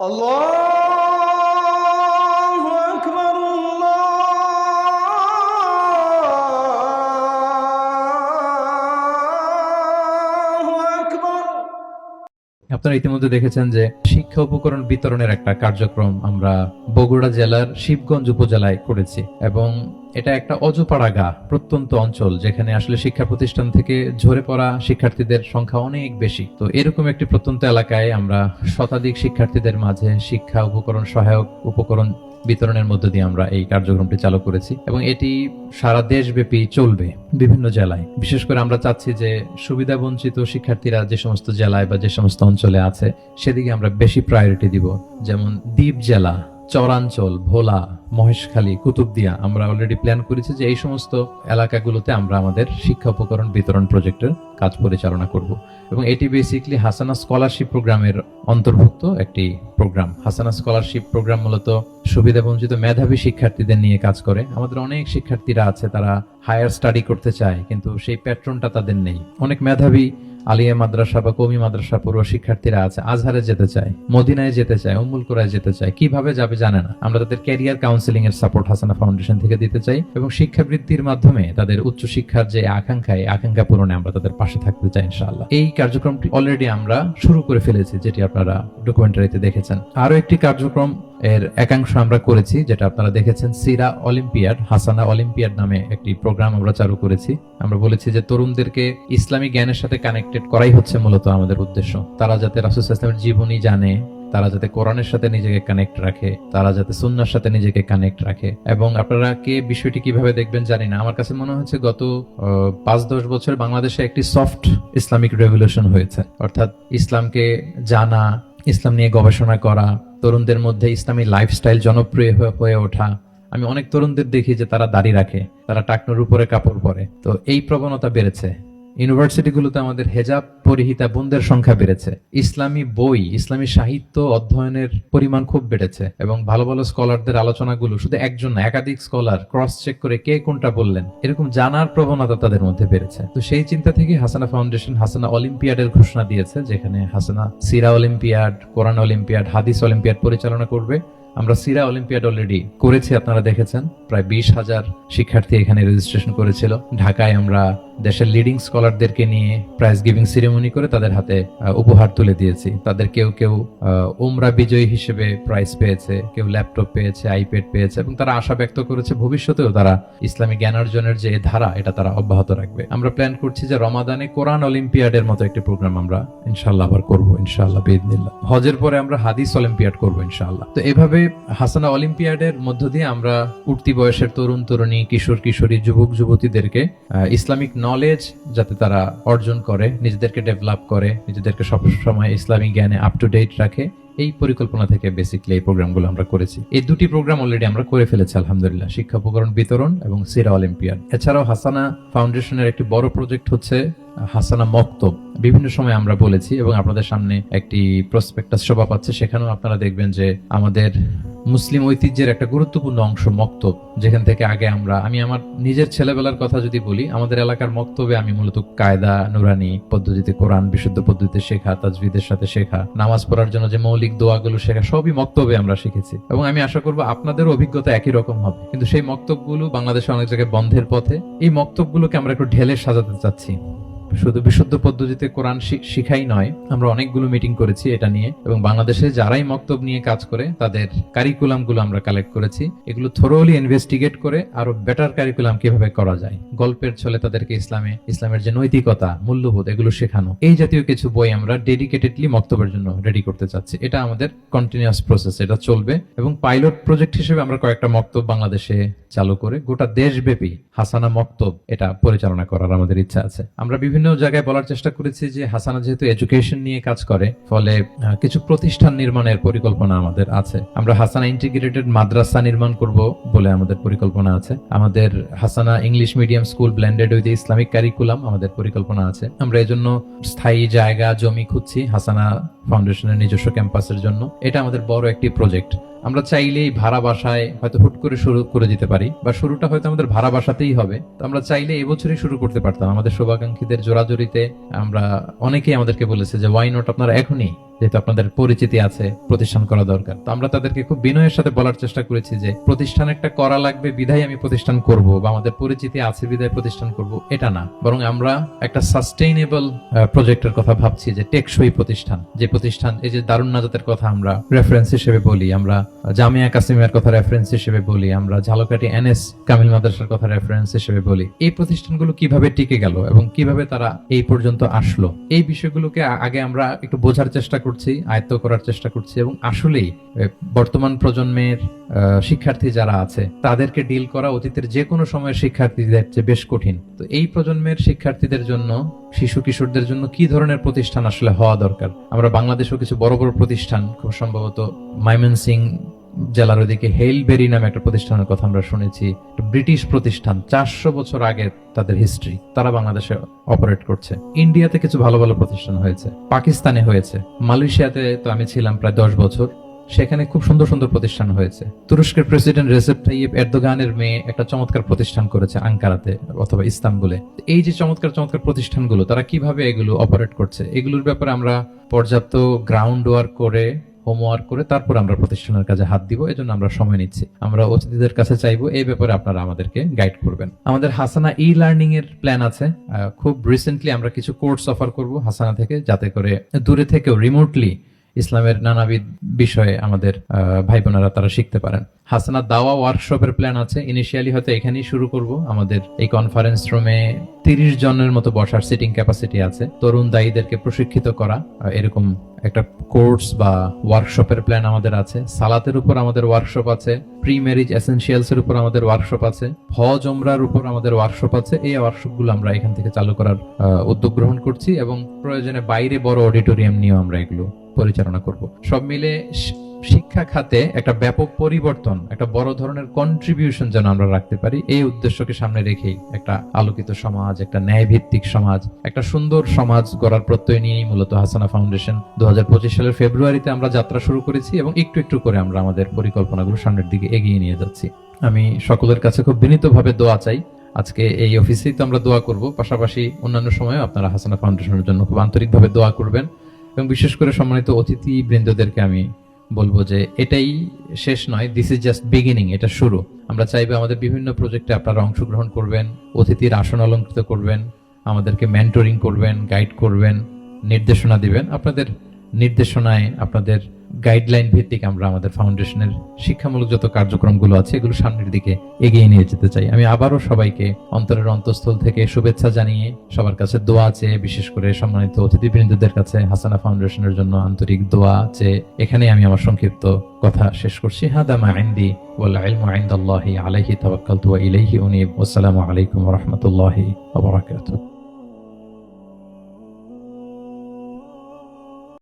Allah! আপনারা ইতিমধ্যে দেখেছেন যে শিক্ষা উপকরণ বিতরণের একটা কার্যক্রম আমরা বগুড়া জেলার শিবগঞ্জ উপজেলায় করেছি এবং এটা একটা অজপাড়া গা প্রত্যন্ত অঞ্চল যেখানে আসলে শিক্ষা প্রতিষ্ঠান থেকে ঝরে পড়া শিক্ষার্থীদের সংখ্যা অনেক বেশি। তো এরকম একটি প্রত্যন্ত এলাকায় আমরা শতাধিক শিক্ষার্থীদের মাঝে শিক্ষা উপকরণ সহায়ক উপকরণ বিতরণের মধ্য দিয়ে আমরা এই কার্যক্রমটি চালু করেছি এবং এটি সারা দেশব্যাপী চলবে বিভিন্ন জেলায়। বিশেষ করে আমরা চাচ্ছি যে সুবিধা বঞ্চিত শিক্ষার্থীরা যে সমস্ত জেলায় বা যে সমস্ত অঞ্চলে আছে, সেদিকে আমরা বেশি প্রায়োরিটি দিব। যেমন দ্বীপ জেলা চরাঞ্চল, ভোলা, মহেশখালী, কুতুবদিয়া আমরা অলরেডি প্ল্যান করেছি যে এই সমস্ত এলাকাগুলোতে আমরা আমাদের শিক্ষা উপকরণ বিতরণ প্রজেক্টের কাজ পরিচালনা করব। এবং এটি বেসিকলি হাসানা স্কলারশিপ প্রোগ্রামের অন্তর্ভুক্ত একটি প্রোগ্রাম হাসানা স্কলারশিপ প্রোগ্রাম মূলত সুবিধাবঞ্চিত মেধাবী শিক্ষার্থীদের নিয়ে কাজ করে। আমাদের অনেক শিক্ষার্থীরা আছে, তারা হায়ার স্টাডি করতে চায়, কিন্তু সেই প্যাট্রনটা তাদের নেই। অনেক মেধাবী আলিয়া মাদ্রাসা বা কমি মাদ্রাসা পড়ুয়া শিক্ষার্থীরা আছে, আজহারে যেতে চায়, মদিনায় যেতে চায় উম্মুল কোরায় যেতে চায়, কীভাবে যাবে জানে না। আমরা তাদের ক্যারিয়ার কাউন্সিলিং এর সাপোর্ট হাসানা ফাউন্ডেশন থেকে দিতে চাই এবং শিক্ষাবৃত্তির মাধ্যমে তাদের উচ্চ শিক্ষার যে আকাঙ্ক্ষা এই আকাঙ্ক্ষা পূরণে আমরা তাদের পাশে থাকতে চাই, ইনশাআল্লাহ। এই কার্যক্রমটি অলরেডি আমরা শুরু করে ফেলেছি, যেটি আপনারা ডকুমেন্টারিতে দেখেছেন। আরও একটি কার্যক্রম এর একাংশ আমরা করেছি, যেটা আপনারা দেখেছেন, সিরা অলিম্পিয়াড, হাসানা অলিম্পিয়াড নামে একটি প্রোগ্রাম আমরা চালু করেছি। আমরা বলেছি যে তরুণদেরকে ইসলামী জ্ঞানের সাথে কানেক্টেড করাই হচ্ছে মূলত আমাদের উদ্দেশ্য। তারা যাতে রাসুল ইসলামের জীবনী জানে, তারা যাতে কোরআনের সাথে নিজেকে কানেক্ট রাখে, তারা যাতে সুন্নার সাথে নিজেকে কানেক্ট রাখে। এবং আপনারা কে বিষয়টি কীভাবে দেখবেন জানি না। আমার কাছে মনে হচ্ছে গত পাঁচ দশ বছর বাংলাদেশে একটি সফট ইসলামিক রেভলিউশন হয়েছে। অর্থাৎ ইসলামকে জানা, ইসলাম নিয়ে গবেষণা করা তরুণদের মধ্যে ইসলামী লাইফস্টাইল জনপ্রিয় হয়ে- ওঠা। আমি অনেক তরুণদের দেখি যে তারা দাড়ি রাখে, তারা টাকনোর উপরে কাপড় পরে। তো এই প্রবণতা বেড়েছে। ইউনিভার্সিটিগুলোতে আমাদের হেজাব পরিহিতা বোনদের সংখ্যা বেড়েছে। ইসলামী বই, ইসলামী সাহিত্য অধ্যয়নের পরিমাণ খুব বেড়েছে এবং ভালো ভালো স্কলারদের আলোচনাগুলো শুধু একজন না, একাধিক স্কলার ক্রস চেক করে কে কোনটা বললেন, এরকম জানার প্রবণতা তাদের মধ্যে বেড়েছে। তো সেই চিন্তা থেকে হাসানা ফাউন্ডেশন, হাসানা অলিম্পিয়াডের ঘোষণা দিয়েছে, যেখানে হাসানা সিরা অলিম্পিয়াড, কোরআন অলিম্পিয়াড, হাদিস অলিম্পিয়াড পরিচালনা করবে। আমরা সিরা অলিম্পিয়াড অলরেডি করেছি, আপনারা দেখেছেন। প্রায় বিশ হাজার শিক্ষার্থী এখানে রেজিস্ট্রেশন করেছিল। ঢাকায় আমরা দেশের লিডিং স্কলারদেরকে নিয়ে প্রাইজ গিভিং সেরেমনি করে তাদের হাতে উপহার তুলে দিয়েছি। তাদের কেউ কেউ উমরা বিজয়ী হিসেবে প্রাইজ পেয়েছে, কেউ ল্যাপটপ পেয়েছে আইপ্যাড পেয়েছে এবং তারা আশা ব্যক্ত করেছে ভবিষ্যতেও তারা ইসলামী জ্ঞান অর্জনের যে ধারা, এটা তারা অব্যাহত রাখবে। আমরা প্ল্যান করছি যে রমাদানে কোরআন অলিম্পিয়াডের মতো একটি প্রোগ্রাম আমরা ইনশাল্লাহ আবার করব ইনশাল্লাহ বেদিনিল্লাহ হজের পরে আমরা হাদিস অলিম্পিয়াড করব ইনশাল্লাহ তো এভাবে হাসানা অলিম্পিয়াডের মধ্য দিয়ে আমরা উঠতি বয়সের তরুণ, তরুণী, কিশোর, কিশোরী, যুবক, যুবতীদেরকে ইসলামিক নলেজ যাতে তারা অর্জন করে, নিজেদেরকে ডেভেলপ করে, নিজেদেরকে সবসময় ইসলামিক জ্ঞানে আপ টু ডেট রাখে, এই পরিকল্পনা থেকে বেসিক্যালি এই প্রোগ্রামগুলো আমরা করেছি। এই দুটি প্রোগ্রাম অলরেডি আমরা করে ফেলেছি, আলহামদুলিল্লাহ। শিক্ষা উপকরণ বিতরণ এবং সিরা অলিম্পিয়াড। এছাড়াও হাসানা ফাউন্ডেশনের একটি বড় প্রজেক্ট হচ্ছে হাসানা মক্তব বিভিন্ন সময় আমরা বলেছি এবং আপনাদের সামনে একটি প্রসপেক্টাস শোভা পাচ্ছে। সেখানেও আপনারা দেখবেন যে আমাদের মুসলিম ঐতিহ্যের একটা গুরুত্বপূর্ণ অংশ মক্তব, যেখান থেকে আগে আমরা, আমি আমার নিজের ছেলেবেলার কথা যদি বলি, আমাদের এলাকার মক্তবে আমি মূলত কায়দা নুরানি পদ্ধতিতে কোরআন বিশুদ্ধ পদ্ধতিতে শেখা, তাজবিদের সাথে শেখা, নামাজ পড়ার জন্য যে মৌলিক দোয়াগুলো শেখা, সবই মক্তবে আমরা শিখেছি। এবং আমি আশা করব আপনাদের অভিজ্ঞতা একই রকম হবে। কিন্তু সেই মক্তবগুলো বাংলাদেশে অনেক জায়গায় বন্ধের পথে। এই মক্তবগুলোকে আমরা একটু ঢেলে সাজাতে চাচ্ছি। শুধু বিশুদ্ধ পদ্ধতিতে কোরআন শিখাই নয়, আমরা অনেকগুলো মিটিং করেছি এটা নিয়ে, এবং বাংলাদেশে যারাই মক্তব নিয়ে কাজ করে, তাদের কারিকুলামগুলো আমরা কালেক্ট করেছি। এগুলো থরোলি ইনভেস্টিগেট করে আরও বেটার কারিকুলাম কীভাবে করা যায়। গল্পের ছলে তাদেরকে ইসলামে, ইসলামের যে নৈতিকতা, মূল্যবোধ, এগুলো শেখানো। এই জাতীয় কিছু বই আমরা ডেডিকেটেডলি মক্তবের জন্য রেডি করতে চাচ্ছি। এটা আমাদের কন্টিনিউয়াস প্রসেস এটা চলবে। এবং পাইলট প্রজেক্ট হিসেবে আমরা কয়েকটা মক্তব বাংলাদেশে চালু করে গোটা দেশব্যাপী হাসানা মক্তব এটা পরিচালনা করার আমাদের ইচ্ছা আছে। আমরা বিভিন্ন জায়গায় বলার চেষ্টা করেছি যে হাসানা যেহেতু এডুকেশন নিয়ে কাজ করে, ফলে কিছু প্রতিষ্ঠান নির্মাণের পরিকল্পনা আমাদের আছে। আমরা হাসানা ইন্টিগ্রেটেড মাদ্রাসা নির্মাণ করব বলে আমাদের পরিকল্পনা আছে। আমাদের Hasana English medium school blended with Islamic curriculum আমাদের পরিকল্পনা আছে। আমরা এজন্য স্থায়ী জায়গা, জমি খুঁজছি হাসানা ফাউন্ডেশনের নিজস্ব ক্যাম্পাসের জন্য। এটা আমাদের বড় একটি প্রজেক্ট আমরা চাইলেই ভাড়া বাসায় হয়তো হুট করে শুরু করে দিতে পারি, বা শুরুটা হয়তো আমাদের ভাড়া বাসাতেই হবে। তো আমরা চাইলে এবছরই শুরু করতে পারতাম। আমাদের শুভাকাঙ্ক্ষীদের জোরাজোরিতে আমরা অনেকেই আমাদেরকে বলেছে যে ওয়াই নট আপনারা এখনই যেহেতু আপনাদের পরিচিতি আছে, প্রতিষ্ঠান করা দরকার। তো আমরা তাদেরকে খুব বিনয়ের সাথে বলার চেষ্টা করেছি যে, প্রতিষ্ঠান একটা করা লাগবে, বিধায় আমি প্রতিষ্ঠান করব বা আমাদের পরিচিতি আছে, বিধায় প্রতিষ্ঠান করব, এটা না। বরং আমরা একটা সাস্টেইনেবল প্রজেক্টের কথা ভাবছি যে, টেকসই প্রতিষ্ঠান। যে প্রতিষ্ঠান, এই যে দারুণ নাজাতের কথা আমরা রেফারেন্স হিসেবে বলি, আমরা জামিয়া কাসিমের কথা রেফারেন্স হিসেবে বলি, আমরা ঝালকাঠি এনএস কামিল মাদ্রাসার কথা রেফারেন্স হিসেবে বলি, এই প্রতিষ্ঠানগুলো কীভাবে টিকে গেল এবং কীভাবে তারা এই পর্যন্ত আসলো, এই বিষয়গুলোকে আগে আমরা একটু বোঝার চেষ্টা করছি, আয়ত্ত করার চেষ্টা করছি এবং আসলেই বর্তমান প্রজন্মের শিক্ষার্থী যারা আছে, তাদেরকে ডিল করা অতীতের যে কোনো সময়ের শিক্ষার্থীদের চেয়ে বেশ কঠিন। তো এই প্রজন্মের শিক্ষার্থীদের জন্য, শিশু কিশোরদের জন্য কি ধরনের প্রতিষ্ঠান আসলে হওয়া দরকার? আমরা বাংলাদেশেও কিছু বড় বড় প্রতিষ্ঠান, খুব সম্ভবত মাইমেনসিং জেলার ওদিকে হেইলবেরি নামে একটা প্রতিষ্ঠানের কথা আমরা শুনেছি ব্রিটিশ প্রতিষ্ঠান চারশো বছর আগে তাদের হিস্ট্রি তারা বাংলাদেশে অপারেট করছে। ইন্ডিয়াতে কিছু ভালো ভালো প্রতিষ্ঠান হয়েছে, পাকিস্তানে হয়েছে, মালয়েশিয়াতে তো আমি ছিলাম প্রায় দশ বছর। সেখানে খুব সুন্দর সুন্দর প্রতিষ্ঠান হয়েছে। তুরস্কের প্রেসিডেন্ট রেসেপ তাইয়েব এরদোগানের মেয়ে একটা চমৎকার প্রতিষ্ঠান করেছে আঙ্কারাতে অথবা ইস্তাম্বুলে। এই যে চমৎকার চমৎকার প্রতিষ্ঠানগুলো, তারা কীভাবে এগুলো অপারেট করছে, এগুলোর ব্যাপারে আমরা পর্যাপ্ত গ্রাউন্ড ওয়ার্ক করে হোমওয়ার্ক করে তারপর আমরা প্রতিষ্ঠানের কাজে হাত দিব, এজন্য আমরা সময় নিচ্ছি। আমরা অতিথিদের কাছে চাইব, এই ব্যাপারে আপনারা আমাদেরকে গাইড করবেন। আমাদের হাসানা ই লার্নিং এর প্ল্যান আছে। খুব রিসেন্টলি আমরা কিছু কোর্স অফার করব হাসানা থেকে, যাতে করে দূরে থেকেও রিমোটলি ইসলামের নানাবিধ বিষয়ে আমাদের ভাই বোনেরা তারা শিখতে পারেন। হাসানা দাওয়া ওয়ার্কশপের প্ল্যান আছে। ইনিশিয়ালি হয়তো এখানেই শুরু করব। আমাদের এই কনফারেন্স রুমে তিরিশ জনের মতো বসার সিটিং ক্যাপাসিটি আছে। তরুণ দায়ীদেরকে প্রশিক্ষিত করা এরকম একটা কোর্স বা ওয়ার্কশপের প্ল্যান আমাদের আছে। সালাতের উপর আমাদের ওয়ার্কশপ আছে। প্রি ম্যারিজ এসেনশিয়ালস এর উপর আমাদের ওয়ার্কশপ আছে। হজ ওমরার উপর আমাদের ওয়ার্কশপ আছে। এই ওয়ার্কশপগুলো আমরা এখান থেকে চালু করার উদ্যোগ গ্রহণ করছি এবং প্রয়োজনে বাইরে বড় অডিটোরিয়াম নিয়েও আমরা এগুলো পরিচালনা করব। সব মিলে শিক্ষা খাতে একটা ব্যাপক পরিবর্তন, একটা বড় ধরনের কন্ট্রিবিউশন যেন আমরা রাখতে পারি, এই উদ্দেশ্যকে সামনে রেখেই একটা আলোকিত সমাজ, একটা ন্যায় ভিত্তিক সমাজ, একটা সুন্দর সমাজ গড়ার প্রত্যয় নিয়েই মূলত হাসানা ফাউন্ডেশন দু হাজার পঁচিশ সালের ফেব্রুয়ারিতে আমরা যাত্রা শুরু করেছি এবং একটু একটু করে আমরা আমাদের পরিকল্পনাগুলো সামনের দিকে এগিয়ে নিয়ে যাচ্ছি। আমি সকলের কাছে খুব বিনীতভাবে দোয়া চাই। আজকে এই অফিসেই তো আমরা দোয়া করব, পাশাপাশি অন্যান্য সময়ে আপনারা হাসানা ফাউন্ডেশনের জন্য খুব আন্তরিকভাবে দোয়া করবেন। এবং বিশেষ করে সম্মানিত অতিথি বৃন্দদেরকে আমি বলব যে এটাই শেষ নয় দিস ইজ জাস্ট বিগিনিং এটা শুরু। আমরা চাইব আমাদের বিভিন্ন প্রজেক্টে আপনারা অংশগ্রহণ করবেন, অতিথির আসন অলঙ্কৃত করবেন, আমাদেরকে মেন্টরিং করবেন গাইড করবেন, নির্দেশনা দিবেন। আপনাদের নির্দেশনায় আপনাদের গাইডলাইন ভিত্তিক আমরা আমাদের ফাউন্ডেশনের শিক্ষামূলক যত কার্যক্রমগুলো আছে, এগুলো সামনের দিকে এগিয়ে নিয়ে যেতে চাই। আমি আবারও সবাইকে অন্তরের অন্তঃস্থল থেকে শুভেচ্ছা জানিয়ে সবার কাছে দোয়া চেয়ে, বিশেষ করে সম্মানিত অতিথিবৃন্দদের কাছে হাসানা ফাউন্ডেশনের জন্য আন্তরিক দোয়া চেয়ে এখানে আমি আমার সংক্ষিপ্ত কথা শেষ করছি। হাদা মা ইনদি ওয়াল ইলমু ইনদাল্লাহি আলাইহি তাওয়াক্কালতু ওয়া ইলাইহি উনীব। ওয়াসসালামু আলাইকুম ওয়া রাহমাতুল্লাহি ওয়া বারাকাতুহু।